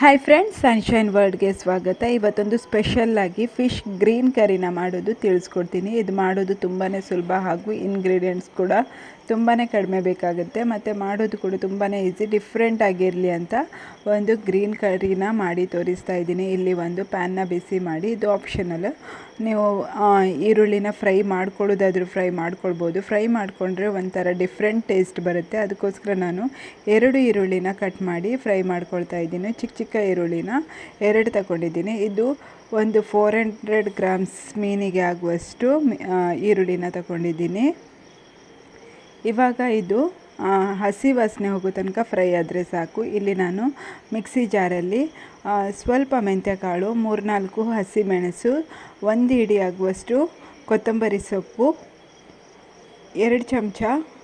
Hi friends sunshine ವರ್ಲ್ಡ್ಗೆ ಸ್ವಾಗತ. ಇವತ್ತೊಂದು ಸ್ಪೆಷಲ್ಲಾಗಿ ಫಿಶ್ ಗ್ರೀನ್ ಕರಿನ ಮಾಡೋದು ತಿಳಿಸ್ಕೊಡ್ತೀನಿ. ಇದು ಮಾಡೋದು ತುಂಬಾ ಸುಲಭ ಹಾಗೂ ಇಂಗ್ರೀಡಿಯೆಂಟ್ಸ್ ಕೂಡ ತುಂಬಾ ಕಡಿಮೆ ಬೇಕಾಗುತ್ತೆ. ಮತ್ತು ಮಾಡೋದು ಕೂಡ ತುಂಬಾ ಈಸಿ ಡಿಫ್ರೆಂಟ್ ಆಗಿರಲಿ ಅಂತ ಒಂದು ಗ್ರೀನ್ ಕರಿನ ಮಾಡಿ ತೋರಿಸ್ತಾ ಇದ್ದೀನಿ. ಇಲ್ಲಿ ಒಂದು ಪ್ಯಾನ್ನ ಬಿಸಿ ಮಾಡಿ, ಇದು ಆಪ್ಷನಲ್ ನೀವು ಈರುಳ್ಳಿನ ಫ್ರೈ ಮಾಡ್ಕೊಳ್ಳೋದಾದ್ರೂ ಫ್ರೈ ಮಾಡ್ಕೊಳ್ಬೋದು. ಫ್ರೈ ಮಾಡಿಕೊಂಡ್ರೆ ಒಂಥರ ಡಿಫ್ರೆಂಟ್ ಟೇಸ್ಟ್ ಬರುತ್ತೆ. ಅದಕ್ಕೋಸ್ಕರ ನಾನು ಎರಡು ಈರುಳ್ಳಿನ ಕಟ್ ಮಾಡಿ ಫ್ರೈ ಮಾಡ್ಕೊಳ್ತಾ ಇದ್ದೀನಿ. ಚಿಕ್ಕ ಚಿಕ್ಕ ಈರುಳ್ಳಿನ ಎರಡು ತಗೊಂಡಿದ್ದೀನಿ. ಇದು ಒಂದು ಫೋರ್ ಹಂಡ್ರೆಡ್ ಗ್ರಾಮ್ಸ್ ಮೀನಿಗೆ ಆಗುವಷ್ಟು ಈರುಳ್ಳಿನ ತಗೊಂಡಿದ್ದೀನಿ. ಇವಾಗ ಇದು ಹಸಿ ವಾಸನೆ ಹೋಗೋ ತನಕ ಫ್ರೈ ಆದರೆ ಸಾಕು. ಇಲ್ಲಿ ನಾನು ಮಿಕ್ಸಿ ಜಾರಲ್ಲಿ ಸ್ವಲ್ಪ ಮೆಂತ್ಯಕಾಳು, ಮೂರ್ನಾಲ್ಕು ಹಸಿಮೆಣಸು ಒಂದು ಹಿಡಿ ಆಗುವಷ್ಟು ಕೊತ್ತಂಬರಿ ಸೊಪ್ಪು, ಎರಡು ಚಮಚ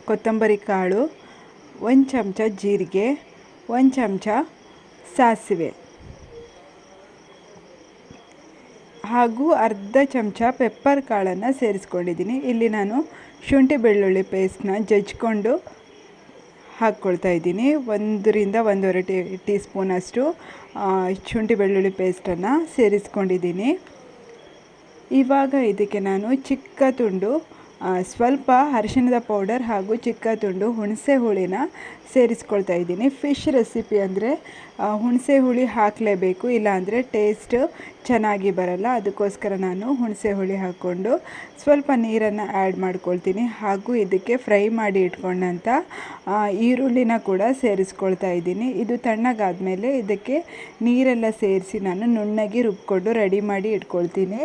ಕೊತ್ತಂಬರಿ ಕಾಳು, ಒಂದು ಚಮಚ ಜೀರಿಗೆ, ಒಂದು ಚಮಚ ಸಾಸಿವೆ. ಹಾಗೂ ಅರ್ಧ ಚಮಚ ಪೆಪ್ಪರ್ ಕಾಳನ್ನು ಸೇರಿಸ್ಕೊಂಡಿದ್ದೀನಿ. ಇಲ್ಲಿ ನಾನು ಶುಂಠಿ ಬೆಳ್ಳುಳ್ಳಿ ಪೇಸ್ಟ್ನ ಜಜ್ಕೊಂಡು ಹಾಕ್ಕೊಳ್ತಾ ಇದ್ದೀನಿ. ಒಂದರಿಂದ ಒಂದೂವರೆ ಟೀ ಟೀ ಸ್ಪೂನಷ್ಟು ಶುಂಠಿ ಬೆಳ್ಳುಳ್ಳಿ ಪೇಸ್ಟನ್ನು ಸೇರಿಸ್ಕೊಂಡಿದ್ದೀನಿ. ಇವಾಗ ಇದಕ್ಕೆ ನಾನು ಚಿಕ್ಕ ತುಂಡು ಸ್ವಲ್ಪ ಅರಿಶಿಣದ ಪೌಡರ್ ಹಾಗೂ ಚಿಕ್ಕ ತುಂಡು ಹುಣಸೆ ಹುಳಿನ ಸೇರಿಸ್ಕೊಳ್ತಾ ಇದ್ದೀನಿ. ಫಿಶ್ ರೆಸಿಪಿ ಅಂದರೆ ಹುಣಸೆ ಹುಳಿ ಹಾಕಲೇಬೇಕು, ಇಲ್ಲಾಂದರೆ ಟೇಸ್ಟ್ ಚೆನ್ನಾಗಿ ಬರಲ್ಲ. ಅದಕ್ಕೋಸ್ಕರ ನಾನು ಹುಣಸೆ ಹುಳಿ ಹಾಕ್ಕೊಂಡು ಸ್ವಲ್ಪ ನೀರನ್ನು ಆ್ಯಡ್ ಮಾಡ್ಕೊಳ್ತೀನಿ. ಹಾಗೂ ಇದಕ್ಕೆ ಫ್ರೈ ಮಾಡಿ ಇಟ್ಕೊಂಡಂಥ ಈರುಳ್ಳಿನ ಕೂಡ ಸೇರಿಸ್ಕೊಳ್ತಾ ಇದ್ದೀನಿ. ಇದು ತಣ್ಣಗಾದ್ಮೇಲೆ ಇದಕ್ಕೆ ನೀರೆಲ್ಲ ಸೇರಿಸಿ ನಾನು ನುಣ್ಣಗೆ ರುಬ್ಕೊಂಡು ರೆಡಿ ಮಾಡಿ ಇಟ್ಕೊಳ್ತೀನಿ.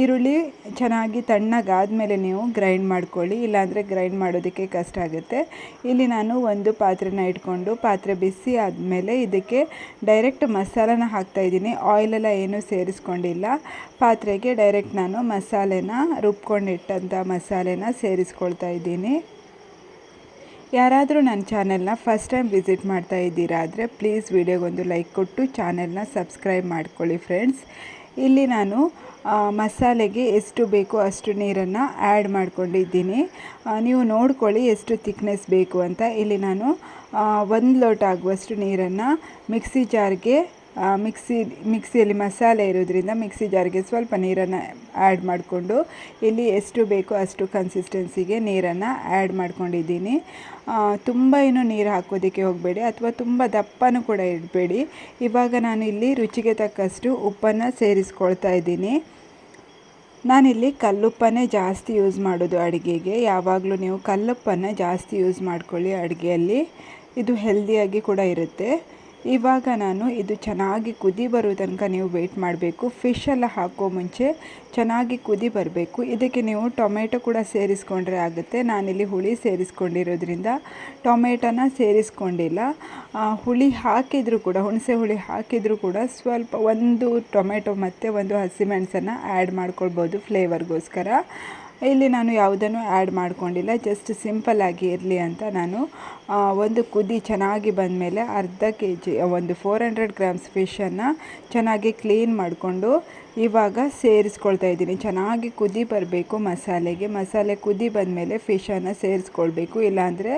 ಈರುಳ್ಳಿ ಚೆನ್ನಾಗಿ ತಣ್ಣಗಾದ ಮೇಲೆ ನೀವು ಗ್ರೈಂಡ್ ಮಾಡ್ಕೊಳ್ಳಿ, ಇಲ್ಲಾಂದರೆ ಗ್ರೈಂಡ್ ಮಾಡೋದಕ್ಕೆ ಕಷ್ಟ ಆಗುತ್ತೆ. ಇಲ್ಲಿ ನಾನು ಒಂದು ಪಾತ್ರೆನ ಇಟ್ಕೊಂಡು ಪಾತ್ರೆ ಬಿಸಿ ಆದಮೇಲೆ ಇದಕ್ಕೆ ಡೈರೆಕ್ಟ್ ಮಸಾಲನ ಹಾಕ್ತಾಯಿದ್ದೀನಿ ಆಯಿಲೆಲ್ಲ ಏನೂ ಸೇರಿಸ್ಕೊಂಡಿಲ್ಲ. ಪಾತ್ರೆಗೆ ಡೈರೆಕ್ಟ್ ನಾನು ಮಸಾಲೆನ, ರುಬ್ಕೊಂಡಿಟ್ಟಂಥ ಮಸಾಲೆನ ಸೇರಿಸ್ಕೊಳ್ತಾ ಇದ್ದೀನಿ. ಯಾರಾದರೂ ನನ್ನ ಚಾನೆಲ್ನ ಫಸ್ಟ್ ಟೈಮ್ ವಿಸಿಟ್ ಮಾಡ್ತಾ ಇದ್ದೀರಾ ಆದರೆ ಪ್ಲೀಸ್ ವಿಡಿಯೋಗೊಂದು ಲೈಕ್ ಕೊಟ್ಟು ಚಾನೆಲ್ನ ಸಬ್ಸ್ಕ್ರೈಬ್ ಮಾಡ್ಕೊಳ್ಳಿ ಫ್ರೆಂಡ್ಸ್ ಇಲ್ಲಿ ನಾನು ಮಸಾಲೆಗೆ ಎಷ್ಟು ಬೇಕೋ ಅಷ್ಟು ನೀರನ್ನು ಆ್ಯಡ್ ಮಾಡ್ಕೊಂಡಿದ್ದೀನಿ. ನೀವು ನೋಡ್ಕೊಳ್ಳಿ ಎಷ್ಟು ತಿಕ್ನೆಸ್ ಬೇಕು ಅಂತ. ಇಲ್ಲಿ ನಾನು ಒಂದು ಲೋಟ ಆಗುವಷ್ಟು ನೀರನ್ನು ಮಿಕ್ಸಿ ಜಾರ್ಗೆ ಮಿಕ್ಸಿ, ಮಿಕ್ಸಿಯಲ್ಲಿ ಮಸಾಲೆ ಇರೋದ್ರಿಂದ ಮಿಕ್ಸಿ ಜಾರ್ಗೆ ಸ್ವಲ್ಪ ನೀರನ್ನು ಆ್ಯಡ್ ಮಾಡಿಕೊಂಡು, ಇಲ್ಲಿ ಎಷ್ಟು ಬೇಕೋ ಅಷ್ಟು ಕನ್ಸಿಸ್ಟೆನ್ಸಿಗೆ ನೀರನ್ನು ಆ್ಯಡ್ ಮಾಡ್ಕೊಂಡಿದ್ದೀನಿ. ತುಂಬ ಏನು ನೀರು ಹಾಕೋದಕ್ಕೆ ಹೋಗಬೇಡಿ, ಅಥವಾ ತುಂಬ ದಪ್ಪನೂ ಕೂಡ ಇಡಬೇಡಿ ಇವಾಗ ಇಲ್ಲಿ ರುಚಿಗೆ ತಕ್ಕಷ್ಟು ಉಪ್ಪನ್ನು ಸೇರಿಸ್ಕೊಳ್ತಾ ಇದ್ದೀನಿ. ನಾನಿಲ್ಲಿ ಕಲ್ಲುಪ್ಪನ್ನೇ ಜಾಸ್ತಿ ಯೂಸ್ ಮಾಡೋದು ಅಡುಗೆಗೆ. ಯಾವಾಗಲೂ ನೀವು ಕಲ್ಲುಪ್ಪನ್ನು ಜಾಸ್ತಿ ಯೂಸ್ ಮಾಡ್ಕೊಳ್ಳಿ ಅಡುಗೆಯಲ್ಲಿ. ಇದು ಹೆಲ್ದಿಯಾಗಿ ಕೂಡ ಇರುತ್ತೆ. ಇವಾಗ ನಾನು ಇದು ಚೆನ್ನಾಗಿ ಕುದಿ ಬರೋ ತನಕ ನೀವು ವೆಯ್ಟ್ ಮಾಡಬೇಕು. ಫಿಶ್ ಎಲ್ಲ ಹಾಕೋ ಮುಂಚೆ ಚೆನ್ನಾಗಿ ಕುದಿ ಬರಬೇಕು. ಇದಕ್ಕೆ ನೀವು ಟೊಮೆಟೊ ಕೂಡ ಸೇರಿಸ್ಕೊಂಡ್ರೆ ಆಗುತ್ತೆ. ನಾನಿಲ್ಲಿ ಹುಳಿ ಸೇರಿಸ್ಕೊಂಡಿರೋದ್ರಿಂದ ಟೊಮೆಟೊನ ಸೇರಿಸ್ಕೊಂಡಿಲ್ಲ. ಹುಳಿ ಹಾಕಿದರೂ ಕೂಡ, ಹುಣಸೆ ಹುಳಿ ಹಾಕಿದರೂ ಕೂಡ ಸ್ವಲ್ಪ ಒಂದು ಟೊಮೆಟೊ ಮತ್ತು ಒಂದು ಹಸಿಮೆಣಸನ್ನು ಆ್ಯಡ್ ಮಾಡ್ಕೊಳ್ಬೋದು ಫ್ಲೇವರ್ಗೋಸ್ಕರ ಇಲ್ಲಿ ನಾನು ಯಾವುದನ್ನು ಆ್ಯಡ್ ಮಾಡ್ಕೊಂಡಿಲ್ಲ ಜಸ್ಟ್ ಸಿಂಪಲ್ಲಾಗಿ ಇರಲಿ ಅಂತ ನಾನು ಒಂದು ಕುದಿ ಚೆನ್ನಾಗಿ ಬಂದಮೇಲೆ ಅರ್ಧ ಕೆ ಜಿ ಒಂದು ಫೋರ್ ಹಂಡ್ರೆಡ್ ಗ್ರಾಮ್ಸ್ ಫಿಶನ್ನು ಚೆನ್ನಾಗಿ ಕ್ಲೀನ್ ಮಾಡಿಕೊಂಡು ಇವಾಗ ಸೇರಿಸ್ಕೊಳ್ತಾ ಇದ್ದೀನಿ. ಚೆನ್ನಾಗಿ ಕುದಿ ಬರಬೇಕು ಮಸಾಲೆಗೆ. ಮಸಾಲೆ ಕುದಿ ಬಂದಮೇಲೆ ಫಿಶನ್ನು ಸೇರಿಸ್ಕೊಳ್ಬೇಕು, ಇಲ್ಲಾಂದರೆ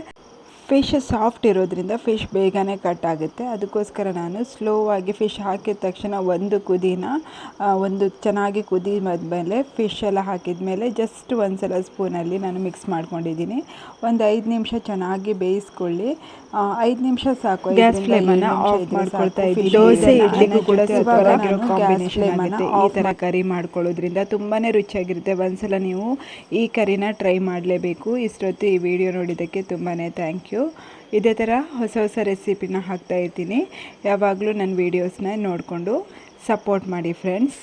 ಫಿಶ್ ಸಾಫ್ಟ್ ಇರೋದ್ರಿಂದ ಫಿಶ್ ಬೇಗನೆ ಕಟ್ ಆಗುತ್ತೆ. ಅದಕ್ಕೋಸ್ಕರ ನಾನು ಸ್ಲೋ ಆಗಿ ಫಿಶ್ ಹಾಕಿದ ತಕ್ಷಣ ಒಂದು ಕುದಿನ ಒಂದು ಚೆನ್ನಾಗಿ ಕುದಿ ಮೇಲೆ ಫಿಶ್ ಎಲ್ಲ ಹಾಕಿದ ಮೇಲೆ ಜಸ್ಟ್ ಒಂದು ಸಲ ಸ್ಪೂನಲ್ಲಿ ನಾನು ಮಿಕ್ಸ್ ಮಾಡ್ಕೊಂಡಿದ್ದೀನಿ. ಒಂದು ಐದು ನಿಮಿಷ ಚೆನ್ನಾಗಿ ಬೇಯಿಸ್ಕೊಳ್ಳಿ. ಐದು ನಿಮಿಷ ಸಾಕು. ಗ್ಯಾಸ್ ಫ್ಲೇಮನ್ನು ಆಫ್ ಮಾಡ್ಕೊಳ್ತಾ ಇದ್ದೀನಿ. ದೋಸೆ, ಇಡ್ಲಿಗೂ ಕೂಡ flame ಅನ್ನ ಆಗುತ್ತೆ. ಈ ಥರ ಕರಿ ಮಾಡ್ಕೊಳ್ಳೋದ್ರಿಂದ ತುಂಬಾ ರುಚಿಯಾಗಿರುತ್ತೆ. ಒಂದ್ಸಲ ನೀವು ಈ ಕರಿನ ಟ್ರೈ ಮಾಡಲೇಬೇಕು. ಇಷ್ಟೊತ್ತು ಈ ವಿಡಿಯೋ ನೋಡಿದ್ದಕ್ಕೆ ತುಂಬಾ ಥ್ಯಾಂಕ್ ಯು ಇದೇ ಥರ ಹೊಸ ಹೊಸ ರೆಸಿಪಿನ ಹಾಕ್ತಾ ಇರ್ತೀನಿ ಯಾವಾಗಲೂ ನನ್ನ ವೀಡಿಯೋಸ್ನ ನೋಡಿಕೊಂಡು ಸಪೋರ್ಟ್ ಮಾಡಿ ಫ್ರೆಂಡ್ಸ್